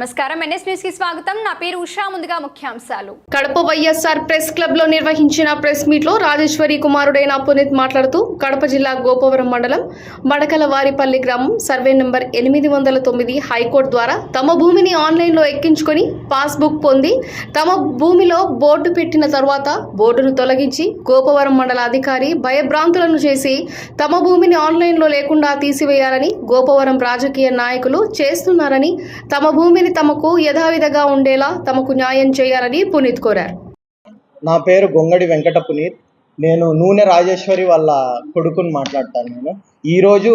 నమస్కారం. ఎన్ఎస్ న్యూస్కి స్వాగతం. నా పేరు ఉషా. ముందుగా ముఖ్యాంశాలు. కడప వైఎస్ఆర్ ప్రెస్ క్లబ్లో నిర్వహించిన ప్రెస్ మీట్లో రాజేశ్వరి కుమారుడైన పునీత్ మాట్లాడుతూ కడప జిల్లా గోపవరం మండలం మడకల వారిపల్లి గ్రామం సర్వే నంబర్ ఎనిమిది వందల తొమ్మిది హైకోర్టు ద్వారా తమ భూమిని ఆన్లైన్లో ఎక్కించుకొని పాస్బుక్ పొంది తమ భూమిలో బోర్డు పెట్టిన తర్వాత బోర్డును తొలగించి గోపవరం మండల అధికారి భయభ్రాంతులను చేసి తమ భూమిని ఆన్లైన్లో లేకుండా తీసివేయాలని గోపవరం రాజకీయ నాయకులు చేస్తున్నారని తమ భూమిని తమకు యథావిధిగా ఉండేలా తమకు న్యాయం చేయాలని పునీత్ కోరారు. నా పేరు గొంగడి వెంకట పునీత్. నేను నూనె రాజేశ్వరి వాళ్ళ కొడుకుని మాట్లాడతాను నేను. ఈరోజు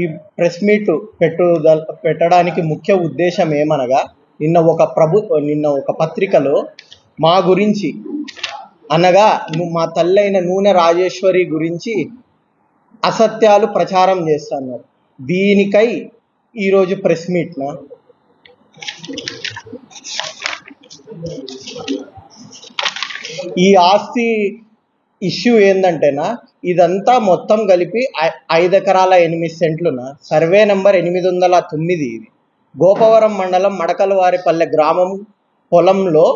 ఈ ప్రెస్ మీట్ పెట్టుదల పెట్టడానికి ముఖ్య ఉద్దేశం ఏమనగా నిన్న ఒక ప్రభు నిన్న ఒక పత్రికలో మా గురించి అనగా మా తల్లైన నూనె రాజేశ్వరి గురించి అసత్యాలు ప్రచారం చేస్తున్నారు దీనికై ఈరోజు ప్రెస్ మీట్నా? ఈ ఆస్తి ఇష్యూ ఏంటంటేనా ఇదంతా మొత్తం కలిపి ఐ- ఐదు ఎకరాల ఎనిమిది సెంట్లున సర్వే నెంబర్ ఎనిమిది వందల తొమ్మిది ఇది. గోపవరం మండలం మడకలవారిపల్లె గ్రామం పొలంలో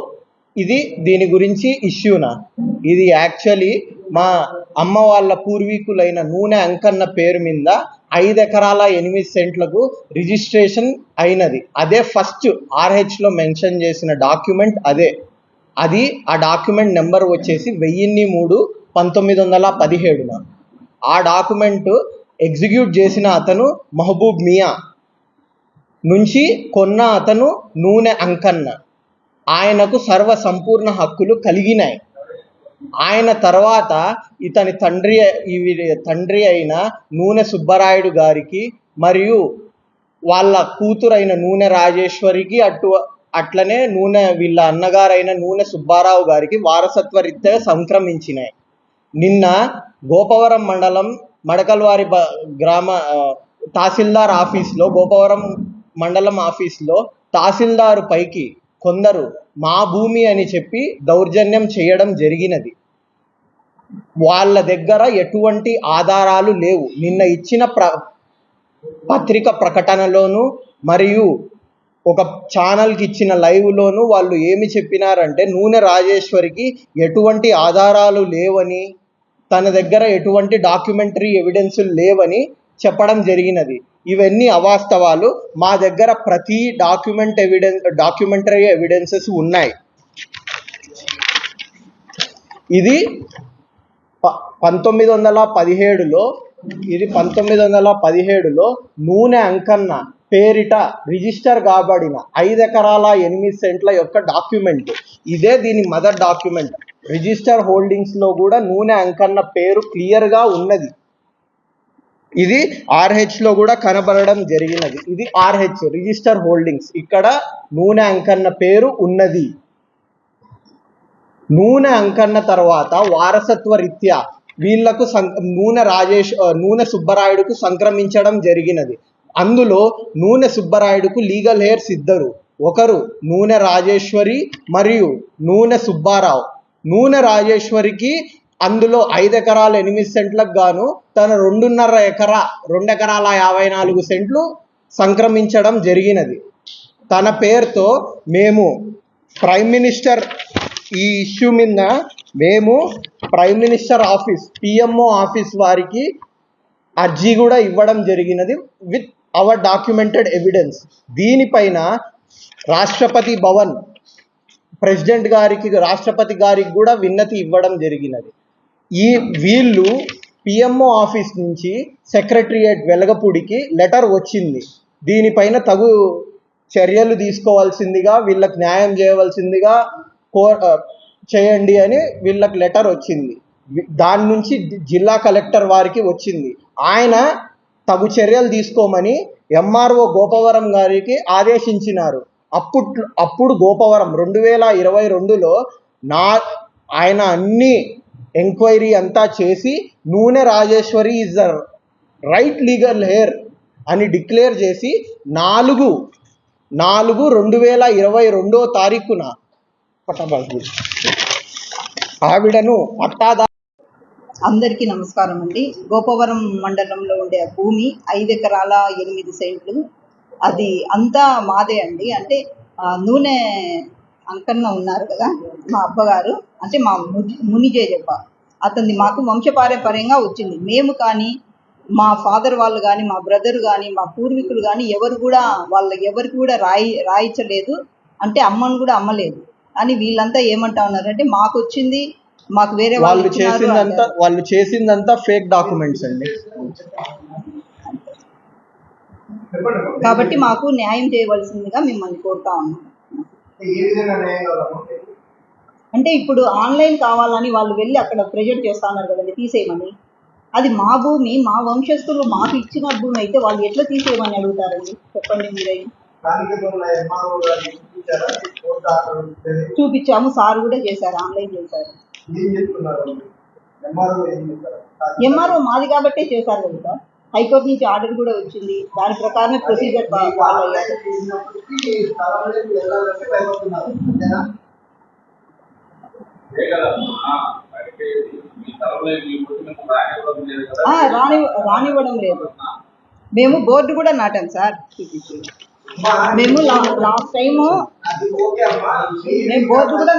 ఇది దీని గురించి ఇష్యూనా? ఇది యాక్చువల్లీ మా అమ్మ వాళ్ళ పూర్వీకులైన నూనె అంకన్న పేరు మీద ఐదు ఎకరాల ఎనిమిది సెంట్లకు రిజిస్ట్రేషన్ అయినది. అదే ఫస్ట్ ఆర్హెచ్లో మెన్షన్ చేసిన డాక్యుమెంట్ అదే. అది ఆ డాక్యుమెంట్ నెంబర్ వచ్చేసి వెయ్యిన్ని మూడు పంతొమ్మిది వందల పదిహేడున. ఆ డాక్యుమెంట్ ఎగ్జిక్యూట్ చేసిన అతను మహబూబ్ మియా నుంచి కొన్న అతను నూనె అంకన్న. ఆయనకు సర్వ సంపూర్ణ హక్కులు కలిగినాయి. ఆయన తర్వాత ఇతని తండ్రి ఇవి తండ్రి అయిన నూనె సుబ్బరాయుడు గారికి మరియు వాళ్ళ కూతురైన నూనె రాజేశ్వరికి అటు అట్లనే నూనె వీళ్ళ అన్నగారైన నూనె సుబ్బారావు గారికి వారసత్వ రీత్యా సంక్రమించినాయి. నిన్న గోపవరం మండలం మడకల్వారి బ గ్రామ తహసీల్దార్ ఆఫీస్లో గోపవరం మండలం ఆఫీస్లో తహసీల్దారు పైకి కొందరు మా భూమి అని చెప్పి దౌర్జన్యం చేయడం జరిగినది. వాళ్ళ దగ్గర ఎటువంటి ఆధారాలు లేవు. నిన్న ఇచ్చిన ప్ర పత్రిక ప్రకటనలోను మరియు ఒక ఛానల్కి ఇచ్చిన లైవ్లోను వాళ్ళు ఏమి చెప్పినారంటే నూనె రాజేశ్వరికి ఎటువంటి ఆధారాలు లేవని తన దగ్గర ఎటువంటి డాక్యుమెంటరీ ఎవిడెన్సులు లేవని చెప్పడం జరిగినది. ఇవన్నీ అవాస్తవాలు. మా దగ్గర ప్రతి డాక్యుమెంట్ ఎవిడెన్స్ డాక్యుమెంటరీ ఎవిడెన్సెస్ ఉన్నాయి. ఇది ప పంతొమ్మిది వందల పదిహేడులో ఇది పంతొమ్మిది వందల పదిహేడులో నూనె అంకన్న పేరిట రిజిస్టర్ కాబడిన ఐదు ఎకరాల ఎనిమిది సెంట్ల యొక్క డాక్యుమెంట్. ఇదే దీని మదర్ డాక్యుమెంట్. రిజిస్టర్ హోల్డింగ్స్లో కూడా నూనె అంకన్న పేరు క్లియర్గా ఉన్నది. ఇది ఆర్హెచ్లో కూడా కనబడడం జరిగినది. ఇది ఆర్హెచ్ రిజిస్టర్ హోల్డింగ్స్ ఇక్కడ నూనె అంకన్న పేరు ఉన్నది. నూనె అంకన్న తర్వాత వారసత్వ రీత్యా వీళ్ళకు నూనె రాజేష్ నూనె సుబ్బరాయుడుకు సంక్రమించడం జరిగినది. అందులో నూనె సుబ్బరాయుడుకు లీగల్ హెయిర్స్ ఇద్దరు. ఒకరు నూనె రాజేశ్వరి మరియు నూనె సుబ్బారావు. నూనె రాజేశ్వరికి అందులో ఐదు ఎకరాల ఎనిమిది సెంట్లకు గాను తన రెండున్నర ఎకరా రెండు ఎకరాల యాభై నాలుగు సెంట్లు సంక్రమించడం జరిగినది. తన పేరుతో మేము ప్రైమ్ మినిస్టర్ ఈ ఇష్యూ మీద మేము prime minister office PMO office వారికి అర్జీ కూడా ఇవ్వడం జరిగినది విత్ అవర్ డాక్యుమెంటెడ్ ఎవిడెన్స్. దీనిపైన రాష్ట్రపతి భవన్ ప్రెసిడెంట్ గారికి రాష్ట్రపతి గారికి కూడా విన్నతి ఇవ్వడం జరిగినది. ఈ వీళ్ళు పిఎంఓ ఆఫీస్ నుంచి సెక్రటరియేట్ వెలగపూడికి లెటర్ వచ్చింది. దీనిపైన తగు చర్యలు తీసుకోవాల్సిందిగా వీళ్ళకి న్యాయం చేయవలసిందిగా కో చేయండి అని వీళ్ళకి లెటర్ వచ్చింది. దాని నుంచి జిల్లా కలెక్టర్ వారికి వచ్చింది. ఆయన తగు చర్యలు తీసుకోమని ఎంఆర్ఓ గోపవరం గారికి ఆదేశించినారు. అప్పుడు అప్పుడు గోపవరం రెండు వేల ఇరవై రెండులో నా ఆయన అన్ని ఎంక్వైరీ అంతా చేసి నూనె Rajeshwari is the right legal heir అని డిక్లేర్ చేసి నాలుగు నాలుగు రెండు వేల ఇరవై రెండో తారీఖున పట్టబడి ఆవిడను పట్టాదా అందరికీ నమస్కారం అండి. గోపవరం మండలంలో ఉండే భూమి ఐదు ఎకరాల ఎనిమిది సెంట్లు. అది అంతా మాదే అండి. అంటే నూనె అంకన్న ఉన్నారు కదా మా అబ్బగారు అంటే మా ముని- మునిజే చెప్ప అతన్ని మాకు వంశపారంపర్యంగా వచ్చింది. మేము కానీ మా ఫాదర్ వాళ్ళు కానీ మా బ్రదర్ కానీ మా పూర్వీకులు కానీ ఎవరు కూడా వాళ్ళ ఎవరికి కూడా రాయి రాయించలేదు అంటే అమ్మను కూడా అమ్మలేదు. అని వీళ్ళంతా ఏమంటా ఉన్నారంటే మాకు వచ్చింది మాకు వేరే వాళ్ళు చేసిందంతా. వాళ్ళు చేసిందంతా ఫేక్ డాక్యుమెంట్స్ అండి. కాబట్టి మాకు న్యాయం చేయవలసిందిగా మిమ్మల్ని కోరుతా ఉన్నాం. అంటే ఇప్పుడు ఆన్లైన్ కావాలని వాళ్ళు వెళ్ళి అక్కడ ప్రెజర్ చేస్తా ఉన్నారు కదండి తీసేయమని. అది మా భూమి మా వంశస్థులు మాకు ఇచ్చిన భూమి అయితే వాళ్ళు ఎట్లా తీసేయమని అడుగుతారండి? చెప్పండి మీరే. చూపించాము సార్ కూడా చేశారు ఆన్లైన్ చేశారు. ఎంఆర్ఓ మాది కాబట్టే చేశారు కదా. హైకోర్టు నుంచి ఆర్డర్ కూడా వచ్చింది. దాని ప్రకారమే ప్రొసీజర్ ఫాలో రాని రానివ్వడం లేదు. మేము బోర్డు కూడా నాటాం సార్. మేము లాస్ట్ టైము మేము బోర్డు కూడా